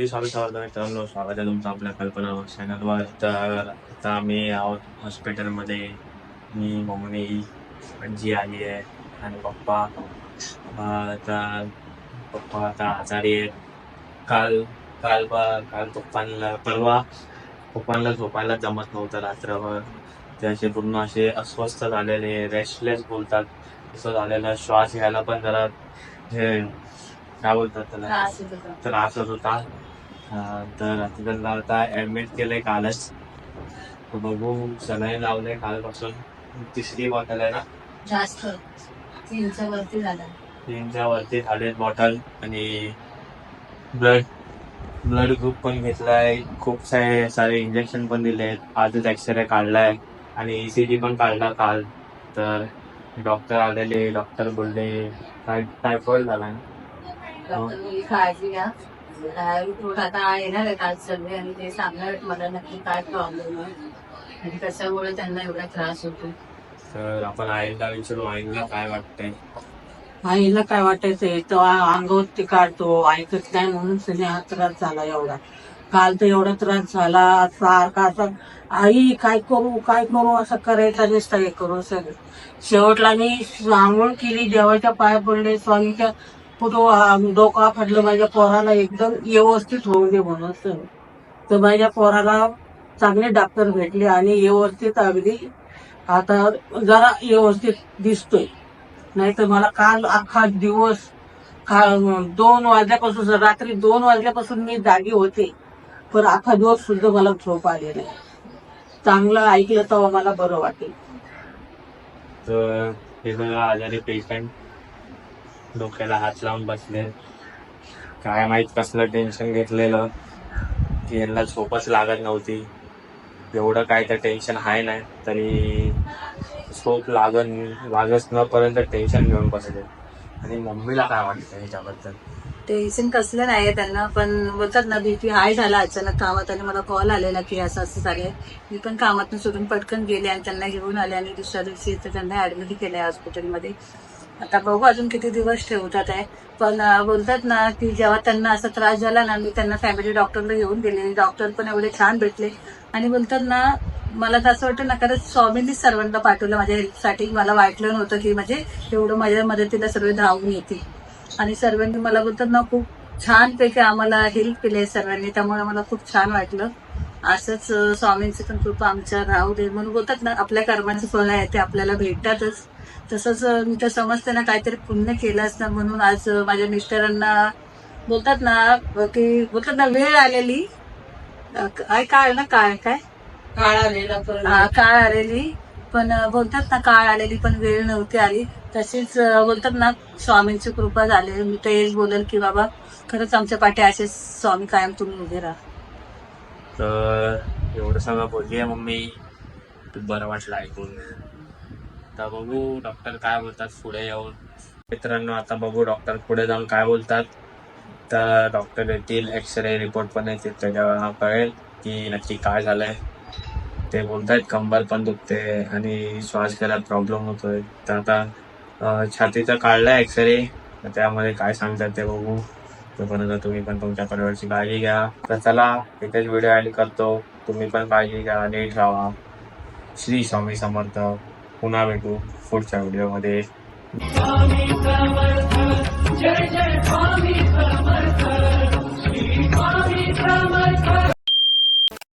श्री स्वामी समर्थ मित्रांनो स्वागत आहे तुमचं आपल्या कल्पना चॅनलवर तर आता आम्ही आहोत हॉस्पिटलमध्ये मी मम्मी आजी आली आहे आणि पप्पा. आता पप्पा आता आजारी आहेत. काल काल बा- काल पप्पांना परवा पप्पांना झोपायला जमत नव्हतं रात्रभर. ते असे पूर्ण असे अस्वस्थ झालेले रेस्टलेस बोलतात. असं झालेलं श्वास घ्यायला पण जरा हे काय बोलतात त्याला? त्रास होत होता. तर आता त्यांना आता ऍडमिट केलंय कालच. बघू सलाईन लावलंय कालपासून. तिसरी बॉटल आहे ना? जास्त. तीनच्या वरती झाला. तीनच्या वरती झालेत बॉटल आणि ब्लड ब्लड ग्रुप पण घेतलाय. खूप सारे सारे इंजेक्शन पण दिलेत. आजच एक्सरे काढलाय. आणि ईसीजी पण काढला काल. तर डॉक्टर आलेले डॉक्टर बोलले टायफॉइड झालाय ना? काळजी घ्या. रिपोर्ट आता येणार आहे आज सगळे आणि ते सांगणार आहेत मला नक्की काय प्रॉब्लेम आहे. आणि कशामुळे त्यांना एवढा त्रास होतो. तर आपण आईला विचारू आईला काय वाटतंय? आईला काय वाटायचंय तो आ- अंगावरती काढतो ऐकत नाही म्हणून तिने हा त्रास झाला एवढा. काल तर एवढा त्रास झाला सारखा असा आई काय करू काय करू असं करायचा नसता हे करू सगळं शेवटला मी आंघोळ केली देवाच्या पाया पडले स्वामीच्या पुढं डोका फाडलं माझ्या पोराला एकदम व्यवस्थित होऊ दे म्हणून तर माझ्या पोराला चांगले डॉक्टर भेटले आणि व्यवस्थित अगदी आता जरा व्यवस्थित दिसतोय. नाही तर मला काल अख्खा दिवस का- दोन वाजल्यापासून रात्री दोन वाजल्यापासून मी जागी होते. पण अख्खा दिवस सुद्धा मला झोप आली नाही. चांगलं ऐकलं तेव्हा मला बरं वाटेल. तर हे सगळं आजारी पेशंट डोक्याला हात लावून बसले. काय माहीत कसलं टेन्शन घेतलेलं. की यांना झोपच लागत नव्हती. एवढं काय तर टेन्शन आहे नाही तरी झोप लागन लागच नपर्यंत टेन्शन घेऊन बसले. आणि मम्मीला काय वाटतं ह्याच्याबद्दल? टेन्शन कसलं नाही त्यांना पण बोलतात ना बीपी हाय झाला अचानक कामात आणि मला कॉल आलेला की असं असं झालंय. मी पण कामातून सोडून पटकन गेले आणि त्यांना घेऊन आले आणि दुसऱ्या दिवशी तर त्यांना ऍडमिट केलंय हॉस्पिटलमध्ये आता बघू अजून किती दिवस ठेवतात आहे. पण बोलतात ना की जेव्हा त्यांना असा त्रास झाला ना मी त्यांना फॅमिली डॉक्टरला घेऊन गेले डॉक्टर पण एवढे छान भेटले. आणि बोलतात ना मला तर असं वाटतं ना खरंच स्वामींनीच सर्वांना पाठवलं माझ्या हेल्पसाठी मला वाटलं नव्हतं की म्हणजे एवढं माझ्या मदतीला सर्व धावून येतील. आणि सर्वांनी मला बोलतात ना खूप छानपैकी आम्हाला हेल्प केली आहे सर्वांनी. त्यामुळे मला खूप छान वाटलं. असंच स्वामींची पण कृपा आमच्या राहू दे. म्हणून बोलतात ना आपल्या कर्माचं फळ आहे ते आपल्याला भेटतातच. तसंच मी तर समजते ना काहीतरी पुण्य केलं असतं म्हणून आज माझ्या मिस्टरांना बोलतात ना की बोलतात ना वेळ आलेली. काय काय ना काय काय? काळ आलेला हा, काळ आलेली. पण बोलतात ना काळ आलेली पण वेळ नव्हती आली. तशीच बोलतात ना स्वामींची कृपा झाली. मी तर हेच बोलेल की बाबा खरंच आमच्या पाठी असेच स्वामी कायम तुम्ही उभे राहा. तर एवढं सगळं बोलली आहे मम्मी. खूप बरं वाटलं ऐकून. आता बघू. डॉक्टर काय बोलतात पुढे येऊन. मित्रांनो आता बघू डॉक्टर पुढे जाऊन काय बोलतात. तर डॉक्टर येतील एक्सरे रिपोर्ट पण येतील त्याच्यावर कळेल की नक्की काय झालंय. ते बोलतायत कंबर पण दुखते आणि श्वास घ्यायला प्रॉब्लेम होतोय. तर आता छातीचं छातीचा काढलाय एक्सरे त्यामध्ये काय सांगतात ते बघू. तोपर्यंत तुम्ही पण तुमच्या परिवाराची काळजी घ्या. तर चला इथेच व्हिडिओ ॲड करतो. तुम्ही पण काळजी घ्या नीट राहा. श्री स्वामी समर्थ. पुन्हा भेटू पुढच्या व्हिडिओमध्ये